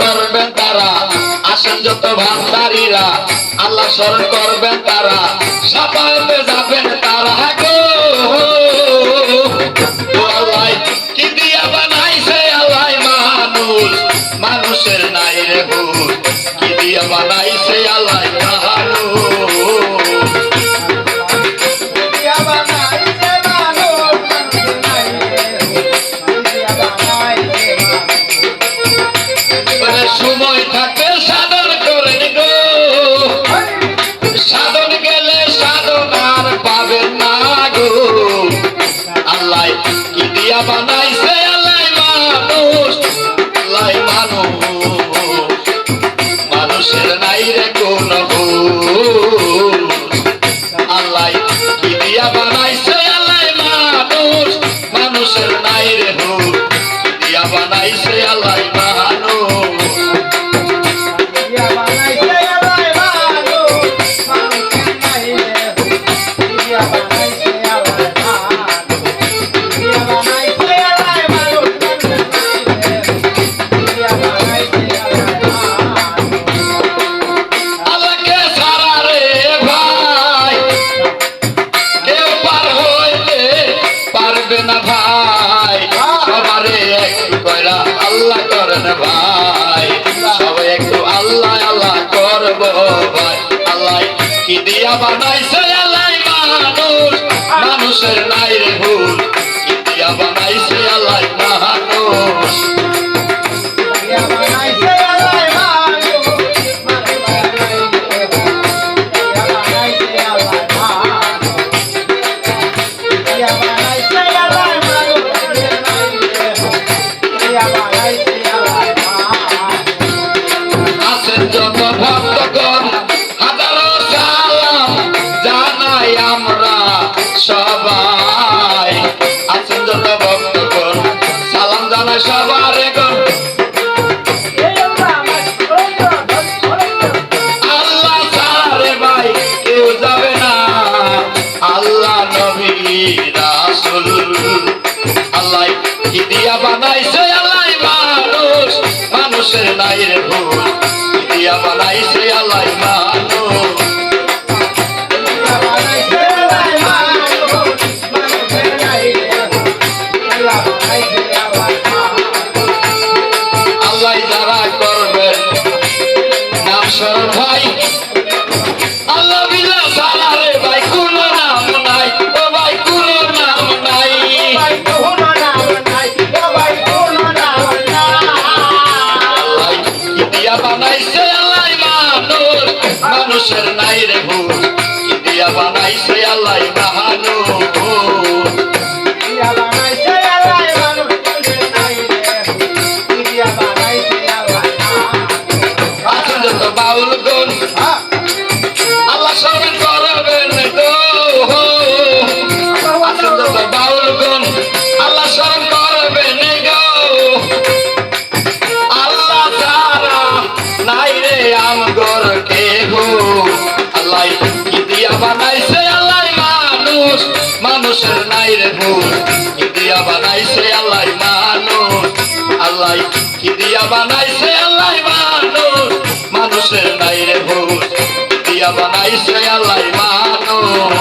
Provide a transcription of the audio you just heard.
করবে তারা। আসেন যত ভান্ডারীরা আল্লাহ স্মরণ করবে তারা। সবাই যাবেন দিয়া বানাইছে লাই মানুষ লাই মানুষ মানুষের নাই রে কোন আল্লাহ কি দিয়া বানাইছে লাই মানুষ মানুষের নাই রে দিয়া বানাইছে আল্লাহ দিয়া বানাইছে আলাই মানুষ মানুষের না কি দিয়া বানাইছে আলাই মানুষ মানুষের নাই রে ভুল। কি দিয়া বানাইছে আলাই মানুষের নাই রে ভুল। দিয়া বানাইছে আল্লাহ মানুষ। মানুষের নাই রে ভুষ দিয়া বানাইছে আল্লাহ মানুষ।